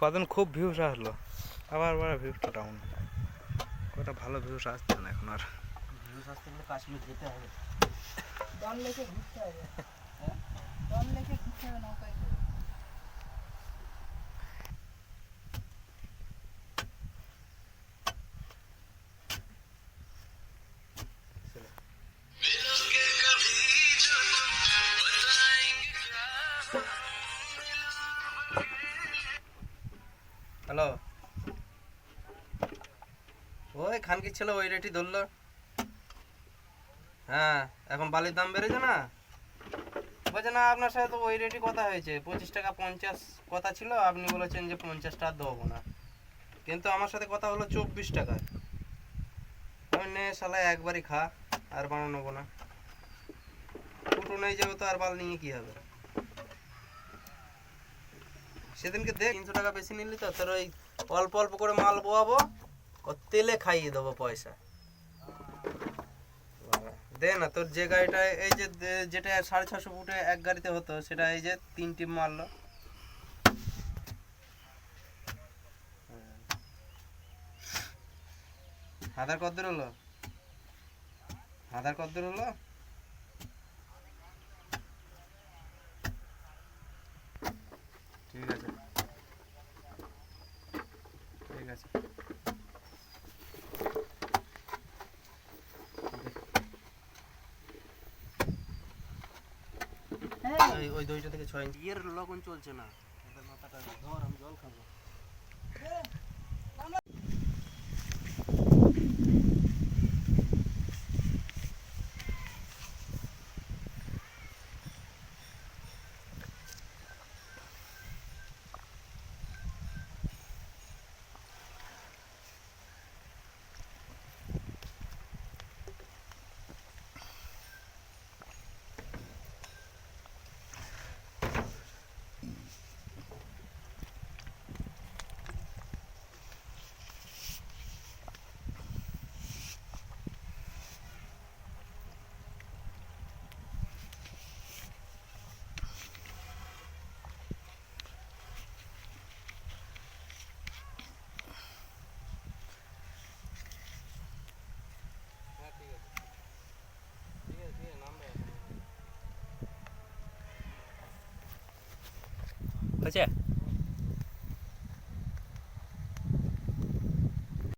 কদিন খুব ভিউস আসলো। আবার আবার ভিউসটা ডাউন কটা ভালো ভিউস আসছে না এখন আর। ভিউস আসতে গেলে কাশ্মীর যেতে হবে। ডন লেকে ঘুরতে হবে। ডন লেকে ঘুরতে হবে নৌকায়। হ্যালো। ওই খানকির ছেলে ওই ধরলো। হ্যাঁ এখন বালির দাম বেড়েছে না? বলছে, না, আপনার সাথে তো ওই কথা হয়েছে। পঁচিশ টাকা পঞ্চাশ কথা ছিল, আপনি বলেছেন যে পঞ্চাশ টাকা দেবো না। কিন্তু আমার সাথে কথা হলো চব্বিশ টাকা আমি নে শালা, একবারই খা, আর বানানো না। ফুটো নেই যাবে তো আর বাল নিয়ে কি হবে? সেদিনকে দেখ। তিনশো টাকা বেশি নিলি তো, তোর ওই অল্প অল্প করে মাল বোয়াবো, ও তেলে খাইয়ে দেবো পয়সা। দে না, তোর যে গাড়িটা, এই যে যেটা সাড়ে ছশো ফুটে এক গাড়িতে হতো, সেটা এই যে তিন টিপ মারলো। আধার কত হলো? আধার কত দূর হলো? ঠিক আছে। ঠিক আছে। হ্যাঁ। ওই ওই দইটা থেকে ছয় ইঞ্চি। ইয়ের লগন চলছে না। মাথাটা ধর আমি জল খাব হ্যাঁ ঠিক আছে ঠিক আছে ঠিক আছে নামবে হয়েছে